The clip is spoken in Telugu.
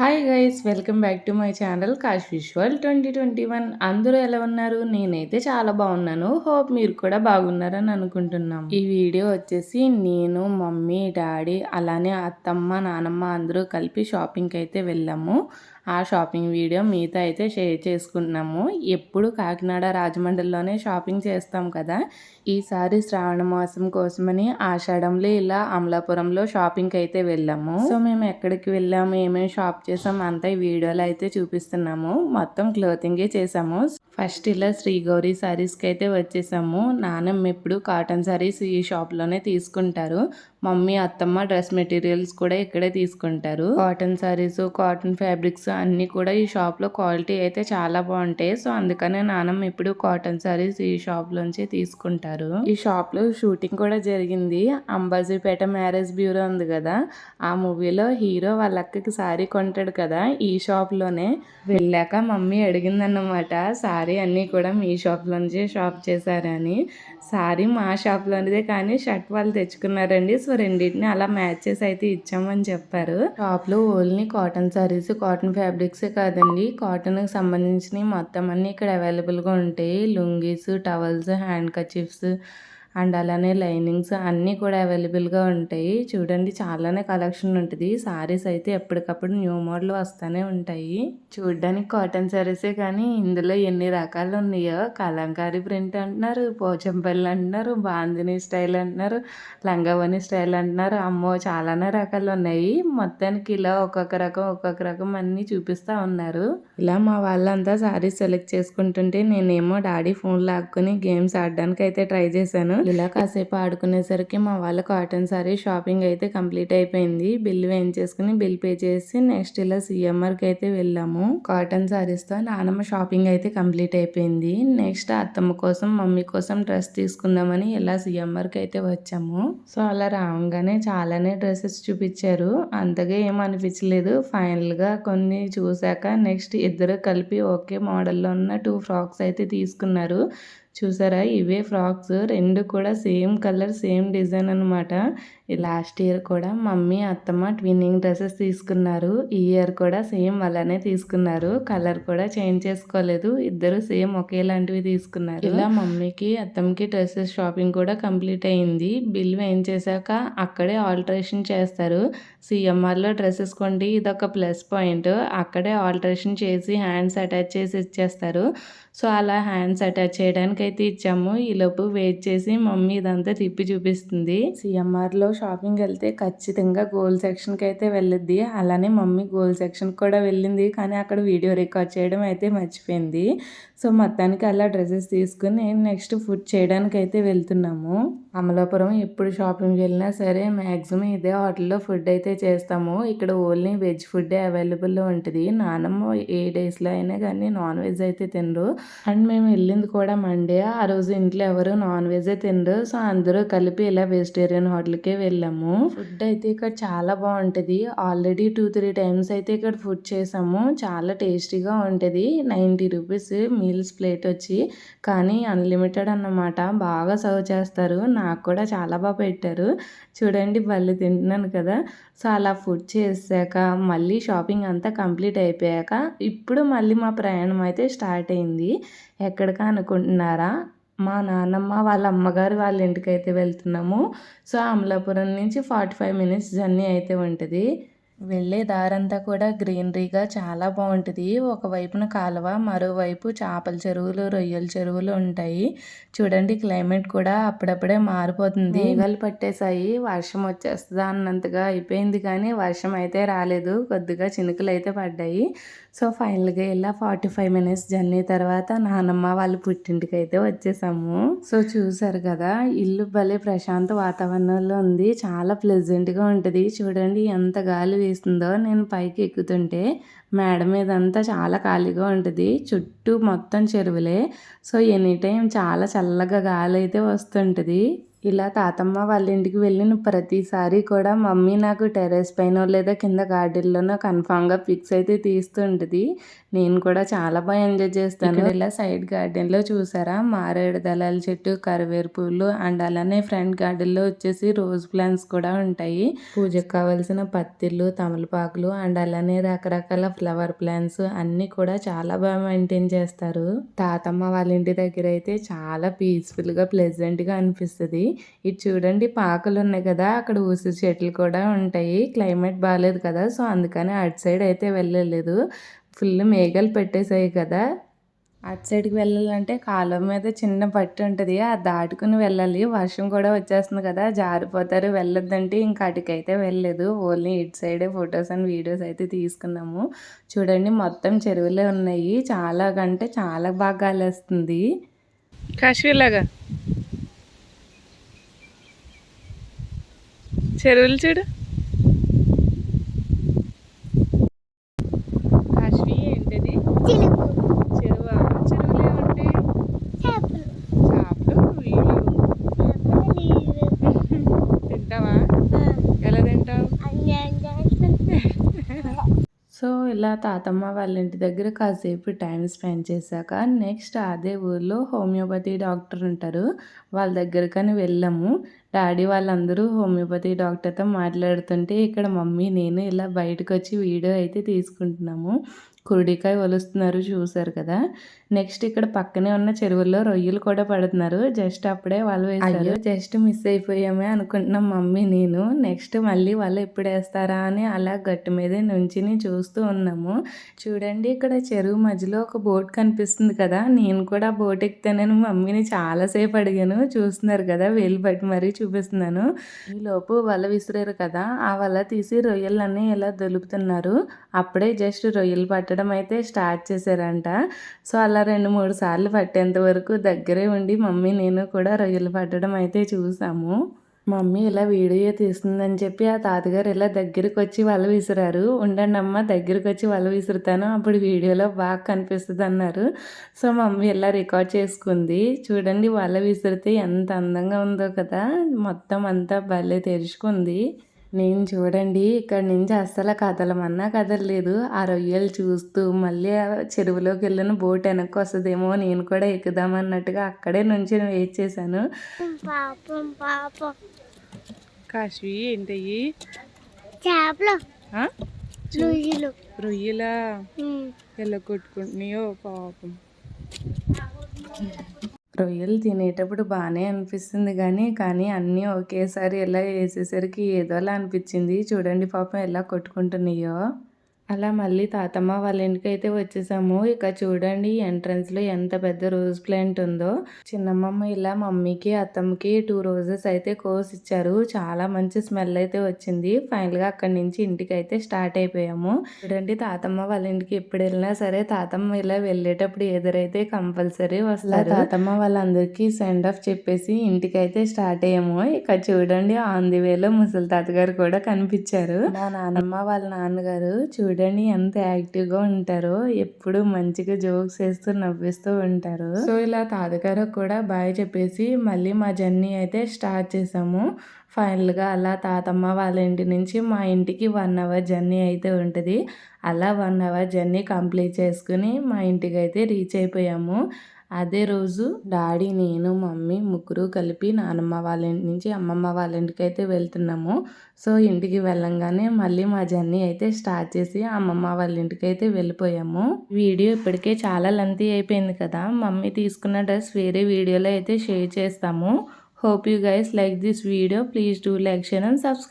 Hi guys welcome back to my channel cash visual twenty twenty one అందరూ ఎలా ఉన్నారు? నేనైతే చాలా బాగున్నాను. హోప్ మీరు కూడా బాగున్నారని అనుకుంటున్నాం. ఈ వీడియో వచ్చేసి నేను మమ్మీ డాడీ అలానే అత్తమ్మ నానమ్మ అందరూ కలిపి షాపింగ్కి అయితే వెళ్ళాము. ఆ షాపింగ్ వీడియో మీతో అయితే షేర్ చేసుకుంటున్నాము. ఎప్పుడు కాకినాడ రాజమండ్రిలోనే షాపింగ్ చేస్తాం కదా. ఈసారి శ్రావణ మాసం కోసమని ఆషాఢంలో ఇలా అమలాపురంలో షాపింగ్కి అయితే వెళ్ళాము. సో మేము ఎక్కడికి వెళ్ళాము ఏమేమి షాప్ చేసాం అంతా ఈ వీడియోలో అయితే చూపిస్తున్నాము. మొత్తం క్లోతింగే చేసాము. ఫస్ట్ ఇలా శ్రీగౌరి శారీస్కి అయితే వచ్చేసాము. నానమ్మ ఎప్పుడు కాటన్ శారీస్ ఈ షాప్లోనే తీసుకుంటారు. మమ్మీ అత్తమ్మ డ్రెస్ మెటీరియల్స్ కూడా ఇక్కడే తీసుకుంటారు. కాటన్ శారీస్ కాటన్ ఫ్యాబ్రిక్స్ అన్నీ కూడా ఈ షాప్లో క్వాలిటీ అయితే చాలా బాగుంటాయి. సో అందుకనే నానమ్మ ఇప్పుడు కాటన్ శారీస్ ఈ షాప్లోంచి తీసుకుంటారు. ఈ షాప్లో షూటింగ్ కూడా జరిగింది. అంబాజీపేట మ్యారేజ్ బ్యూరో ఉంది కదా ఆ మూవీలో హీరో వాళ్ళ అక్కకి శారీ కొంటాడు కదా ఈ షాప్లోనే. వెళ్ళాక మమ్మీ అడిగిందన్నమాట శారీ అన్నీ కూడా మీ షాప్లోంచి షాప్ చేశారని శారీ మా షాప్లోనిదే కానీ షర్ట్ వాళ్ళు తెచ్చుకున్నారండి సో రెండింటిని అలా మ్యాచ్ చేసి అయితే ఇచ్చామని చెప్పారు. షాప్లో ఓన్లీ కాటన్ సారీస్ కాటన్ ఫ్యాబ్రిక్సే కాదండి. కాటన్కి సంబంధించినవి మొత్తం అన్నీ ఇక్కడ అవైలబుల్గా ఉంటాయి. Lungis towels handkerchiefs and అలానే లైనింగ్స్ అన్నీ కూడా అవైలబుల్గా ఉంటాయి. చూడండి చాలానే కలెక్షన్ ఉంటుంది. సారీస్ అయితే ఎప్పటికప్పుడు న్యూ మోడల్ వస్తూనే ఉంటాయి. చూడడానికి కాటన్ సారీసే కానీ ఇందులో ఎన్ని రకాలు ఉన్నాయో కలంకారీ ప్రింట్ అంటున్నారు పోచంపల్లి అంటున్నారు బాందిని స్టైల్ అంటున్నారు లంగావని స్టైల్ అంటున్నారు. అమ్మో చాలానే రకాలు ఉన్నాయి. మొత్తానికి ఇలా ఒక్కొక్క రకం ఒక్కొక్క రకం అన్నీ చూపిస్తూ ఉన్నారు. ఇలా మా వాళ్ళంతా సారీస్ సెలెక్ట్ చేసుకుంటుంటే నేనేమో డాడీ ఫోన్ లాక్కుని గేమ్స్ ఆడడానికి అయితే ట్రై చేశాను. ఇలా కాసేపు ఆడుకునేసరికి మా వాళ్ళ కాటన్ సారీ షాపింగ్ అయితే కంప్లీట్ అయిపోయింది. బిల్ వేయించేసుకుని బిల్ పే చేసి నెక్స్ట్ ఇలా సిఎంఆర్కి అయితే వెళ్ళాము. కాటన్ సారీస్తో నానమ్మ షాపింగ్ అయితే కంప్లీట్ అయిపోయింది. నెక్స్ట్ అత్తమ్మ కోసం మమ్మీ కోసం డ్రెస్ తీసుకుందామని ఇలా సిఎంఆర్కి అయితే వచ్చాము. సో అలా రాగానే చాలానే డ్రెస్సెస్ చూపించారు. అంతగా ఏం అనిపించలేదు. ఫైనల్గా కొన్ని చూశాక నెక్స్ట్ ఇద్దరు కలిపి ఒకే మోడల్లో ఉన్న టూ ఫ్రాక్స్ అయితే తీసుకున్నారు. చూసారా? ఇవే ఫ్రాక్స్. రెండు కూడా సేమ్ కలర్ సేమ్ డిజైన్ అనమాట లాస్ట్ ఇయర్ కూడా మమ్మీ అత్తమ్మ ట్విన్నింగ్ డ్రెస్సెస్ తీసుకున్నారు. ఈ ఇయర్ కూడా సేమ్ అలానే తీసుకున్నారు. కలర్ కూడా చేంజ్ చేసుకోలేదు. ఇద్దరు సేమ్ ఒకేలాంటివి తీసుకున్నారు. ఇలా మమ్మీకి అత్తమ్మకి డ్రెస్సెస్ షాపింగ్ కూడా కంప్లీట్ అయింది. బిల్ వేయించేశాక అక్కడే ఆల్టరేషన్ చేస్తారు. సిఎంఆర్లో డ్రెస్సెస్ కొండి ఇదొక ప్లస్ పాయింట్. అక్కడే ఆల్టరేషన్ చేసి హ్యాండ్స్ అటాచ్ చేసి ఇచ్చేస్తారు. సో అలా హ్యాండ్స్ అటాచ్ చేయడానికి అయితే ఇచ్చాము. ఈలోపు వెయిట్ చేసి మమ్మీ ఇదంతా తిప్పి చూపిస్తుంది. సిఎంఆర్లో షాపింగ్ వెళ్తే ఖచ్చితంగా గోల్ సెక్షన్కి అయితే వెళ్ళిద్ది. అలానే మమ్మీ గోల్ సెక్షన్ కూడా వెళ్ళింది. కానీ అక్కడ వీడియో రికార్డ్ చేయడం అయితే మర్చిపోయింది. సో మొత్తానికి అలా డ్రెస్సెస్ తీసుకుని నెక్స్ట్ ఫుడ్ చేయడానికి అయితే వెళ్తున్నాము. అమలాపురం ఎప్పుడు షాపింగ్ వెళ్ళినా సరే మ్యాక్సిమం ఇదే హోటల్లో ఫుడ్ అయితే చేస్తాము. ఇక్కడ ఓన్లీ వెజ్ ఫుడ్ అవైలబుల్లో ఉంటుంది. నానమ్మ ఏ డేస్లో అయినా కానీ నాన్ వెజ్ అయితే తినరు. అండ్ మేము వెళ్ళింది కూడా మండే ఆ రోజు ఇంట్లో ఎవరు నాన్ వెజ్ తినరు. సో అందరూ కలిపి ఇలా వెజిటేరియన్ హోటల్కే వెళ్ళాము. ఫుడ్ అయితే ఇక్కడ చాలా బాగుంటుంది. ఆల్రెడీ టూ త్రీ టైమ్స్ అయితే ఇక్కడ ఫుడ్ చేసాము. చాలా టేస్టీగా ఉంటుంది. నైంటీ రూపీస్ మీల్స్ ప్లేట్ వచ్చి. కానీ అన్లిమిటెడ్ అన్నమాట. బాగా సర్వ్ చేస్తారు. నాకు కూడా చాలా బాగా పెట్టారు. చూడండి బల్లి తింటున్నాను కదా. సో అలా ఫుడ్ చేసాక మళ్ళీ షాపింగ్ అంతా కంప్లీట్ అయిపోయాక ఇప్పుడు మళ్ళీ మా ప్రయాణం అయితే స్టార్ట్ అయింది. ఎక్కడికా అనుకుంటున్నారా? మా నాన్నమ్మ వాళ్ళ అమ్మగారు వాళ్ళ ఇంటికి అయితే వెళ్తున్నాము. సో అమలాపురం నుంచి ఫార్టీ ఫైవ్ మినిట్స్ జర్నీ అయితే ఉంటుంది. వెళ్ళే దారంతా కూడా గ్రీనరీగా చాలా బాగుంటుంది. ఒకవైపున కాలువ మరోవైపు చేపల చెరువులు రొయ్యల చెరువులు ఉంటాయి. చూడండి క్లైమేట్ కూడా అప్పుడప్పుడే మారిపోతుంది. మేఘాలు పట్టేశాయి. వర్షం వచ్చేస్తుందా అన్నంతగా అయిపోయింది కానీ వర్షం అయితే రాలేదు. కొద్దిగా చినుకులు అయితే పడ్డాయి. సో ఫైనల్గా ఇలా ఫార్టీ ఫైవ్ మినిట్స్ జర్నీ తర్వాత నానమ్మ వాళ్ళ పుట్టింటికి అయితే వచ్చేసాము. సో చూసారు కదా ఇల్లు భలే ప్రశాంత వాతావరణంలో ఉంది. చాలా ప్లెజెంట్గా ఉంటుంది. చూడండి ఎంత గాలి వేస్తుందో నేను పైకి ఎక్కుతుంటే మేడ మీద అంతా చాలా ఖాళీగా ఉంటుంది. చుట్టూ మొత్తం చెరువులే. సో ఎనీ టైం చాలా చల్లగా గాలి అయితే వస్తుంటుంది. ఇలా తాతమ్మ వాళ్ళ ఇంటికి వెళ్ళిన ప్రతిసారి కూడా మమ్మీ నాకు టెర్రస్ పైన లేదా కింద గార్డెన్లోనో కన్ఫామ్గా పిక్స్ అయితే తీస్తుంటుంది. నేను కూడా చాలా బాగా ఎంజాయ్ చేస్తాను. ఇలా సైడ్ గార్డెన్లో చూసారా? మారేడు దళాల చెట్టు కరివేరు పూలు అండ్ అలానే ఫ్రంట్ గార్డెన్లో వచ్చేసి రోజ్ ప్లాంట్స్ కూడా ఉంటాయి. పూజకు కావాల్సిన పత్తిళ్ళు తమలపాకులు అండ్ అలానే రకరకాల ఫ్లవర్ ప్లాంట్స్ అన్నీ కూడా చాలా బాగా మెయింటైన్ చేస్తారు. తాతమ్మ వాళ్ళ ఇంటి దగ్గర అయితే చాలా పీస్ఫుల్గా ప్లెజెంట్గా అనిపిస్తుంది. ఇది చూడండి పాకలు ఉన్నాయి కదా అక్కడ ఉసిరి చెట్లు కూడా ఉంటాయి. క్లైమేట్ బాగాలేదు కదా సో అందుకని అటు సైడ్ అయితే వెళ్ళలేదు. ఫుల్ మేఘాలు పెట్టేశాయి కదా. అటు సైడ్కి వెళ్ళాలంటే కాలువ మీద చిన్న పట్టు ఉంటుంది అది దాటుకుని వెళ్ళాలి. వర్షం కూడా వచ్చేస్తుంది కదా జారిపోతారు వెళ్ళొద్దంటే ఇంకా అటుకైతే వెళ్ళలేదు. ఓన్లీ ఇటు సైడే ఫొటోస్ అండ్ వీడియోస్ అయితే తీసుకున్నాము. చూడండి మొత్తం చెరువులే ఉన్నాయి. చాలా కంటే చాలా బాగా గాలేస్తుంది. కాశ్మీర్లాగా? చెరువులు చూడు కాశ్మీ ఏంటిది చెరువు చెరువులు ఏముంటాయి చేపలు వీళ్ళు తింటావా ఎలా తింటావు సో ఇలా తాతమ్మ వాళ్ళ ఇంటి దగ్గర కాసేపు టైం స్పెండ్ చేశాక నెక్స్ట్ అదే ఊర్లో హోమియోపతి డాక్టర్ ఉంటారు. వాళ్ళ దగ్గరకని వెళ్ళాము. డాడీ వాళ్ళందరూ హోమియోపతి డాక్టర్తో మాట్లాడుతుంటే ఇక్కడ మమ్మీ నేను ఇలా బయటకు వచ్చి వీడియో అయితే తీసుకుంటున్నాము. కురుడికాయ వలుస్తున్నారు చూసారు కదా. నెక్స్ట్ ఇక్కడ పక్కనే ఉన్న చెరువుల్లో రొయ్యలు కూడా పడుతున్నారు. జస్ట్ అప్పుడే వాళ్ళు వేసారు జస్ట్ మిస్ అయిపోయామే అనుకుంటున్నాం మమ్మీ నేను. నెక్స్ట్ మళ్ళీ వాళ్ళు ఎప్పుడు వేస్తారా అని అలా గట్టి మీదే నుంచిని చూస్తూ ఉన్నాము. చూడండి ఇక్కడ చెరువు మధ్యలో ఒక బోట్ కనిపిస్తుంది కదా. నేను కూడా బోట్ ఎక్కుతానని మమ్మీని చాలాసేపు అడిగాను. చూస్తున్నారు కదా వేలు బట్టి మరీ చూపిస్తున్నాను. ఈలోపు వల విసిరారు కదా ఆ వల తీసి రొయ్యలన్నీ ఇలా దొలుపుతున్నారు. అప్పుడే జస్ట్ రొయ్యలు పట్టడం అయితే స్టార్ట్ చేశారంట. సో అలా రెండు మూడు సార్లు పట్టేంత వరకు దగ్గరే ఉండి మమ్మీ నేను కూడా రొయ్యలు పట్టడం అయితే చూసాము. మమ్మీ ఇలా వీడియో తీస్తుందని చెప్పి ఆ తాతగారు ఇలా దగ్గరికి వచ్చి వల విసిరారు. ఉండండి అమ్మ దగ్గరికి వచ్చి వల విసురుతాను అప్పుడు వీడియోలో బాగా కనిపిస్తుంది అన్నారు సో మమ్మీ ఇలా రికార్డ్ చేసుకుంది. చూడండి వల విసిరితే ఎంత అందంగా ఉందో కదా మొత్తం అంతా భలే తెరుచుకుంది. నేను చూడండి ఇక్కడ నుంచి అస్సలు కదలమన్నా కదలలేదు. ఆ రొయ్యలు చూస్తూ మళ్ళీ ఆ చెరువులోకి వెళ్ళిన బోట్ వెనక్కి వస్తుందేమో నేను కూడా ఎక్కుదామన్నట్టుగా అక్కడే నుంచి వెయిట్ చేశాను. పాపం పాపం. కాశ్వి ఏంటయ్యి? చేపలు. రొయ్యలు. ఎలా కొట్టుకుంటున్నాయో పాపం. రొయ్యలు తినేటప్పుడు బాగానే అనిపిస్తుంది కానీ కానీ అన్నీ ఒకేసారి ఎలా వేసేసరికి ఏదోలా అనిపించింది. చూడండి పాపం ఎలా కొట్టుకుంటున్నాయో. అలా మళ్ళీ తాతమ్మ వాళ్ళ ఇంటికి అయితే వచ్చేసాము. ఇక చూడండి ఎంట్రన్స్లో ఎంత పెద్ద రోజ్ ప్లాంట్ ఉందో. చిన్నమ్మమ్మ ఇలా మమ్మీకి అత్తమ్మకి టూ రోజెస్ అయితే కోర్స్ ఇచ్చారు చాలా మంచి స్మెల్ అయితే వచ్చింది. ఫైనల్గా అక్కడి నుంచి ఇంటికి అయితే స్టార్ట్ అయిపోయాము. చూడండి తాతమ్మ వాళ్ళ ఇంటికి ఎప్పుడు వెళ్ళినా సరే తాతమ్మ ఇలా వెళ్ళేటప్పుడు ఎదురైతే కంపల్సరీ వస్తారు. తాతమ్మ వాళ్ళందరికీ సెండ్ ఆఫ్ చెప్పేసి ఇంటికి అయితే స్టార్ట్ అయ్యాము. ఇక చూడండి ఆన్ ది వేలో ముసలి తాతగారు కూడా కనిపించారు. మా నానమ్మ వాళ్ళ నాన్నగారు చూడండి చూడండి ఎంత యాక్టివ్గా ఉంటారో ఎప్పుడు మంచిగా జోక్స్ వేస్తూ నవ్విస్తూ ఉంటారు. సో ఇలా తాతగారు కూడా బాయ్ చెప్పేసి మళ్ళీ మా జర్నీ అయితే స్టార్ట్ చేసాము. ఫైనల్గా అలా తాతమ్మ వాళ్ళ ఇంటి నుంచి మా ఇంటికి వన్ అవర్ జర్నీ అయితే ఉంటుంది. అలా వన్ అవర్ జర్నీ కంప్లీట్ చేసుకుని మా ఇంటికి అయితే రీచ్ అయిపోయాము. అదే రోజు డాడీ నేను మమ్మీ ముగ్గురు కలిపి నానమ్మ వాళ్ళ ఇంటి నుంచి అమ్మమ్మ వాళ్ళ ఇంటికి అయితే వెళ్తున్నాము. సో ఇంటికి వెళ్ళంగానే మళ్ళీ మా జర్నీ అయితే స్టార్ట్ చేసి అమ్మమ్మ వాళ్ళ ఇంటికి అయితే వెళ్ళిపోయాము. వీడియో ఇప్పటికే చాలా లెంతీ అయిపోయింది కదా మమ్మీ తీసుకున్న డ్రెస్ వేరే వీడియోలో అయితే షేర్ చేస్తాము. Hope you guys like this video. Please do like share and subscribe.